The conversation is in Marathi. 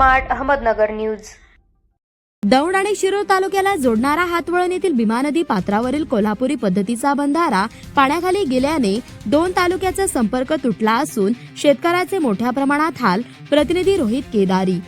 Smart Ahmednagar news. दौंड आणि शिरोळ तालुक्याला जोडणारा हातवळण येथील भीमा नदी पात्रावरील कोल्हापुरी पद्धतीचा बंधारा पाण्याखाली गेल्याने दोन तालुक्याचा संपर्क तुटला असून शेतकऱ्याचे मोठ्या प्रमाणात हाल प्रतिनिधी रोहित केदारी.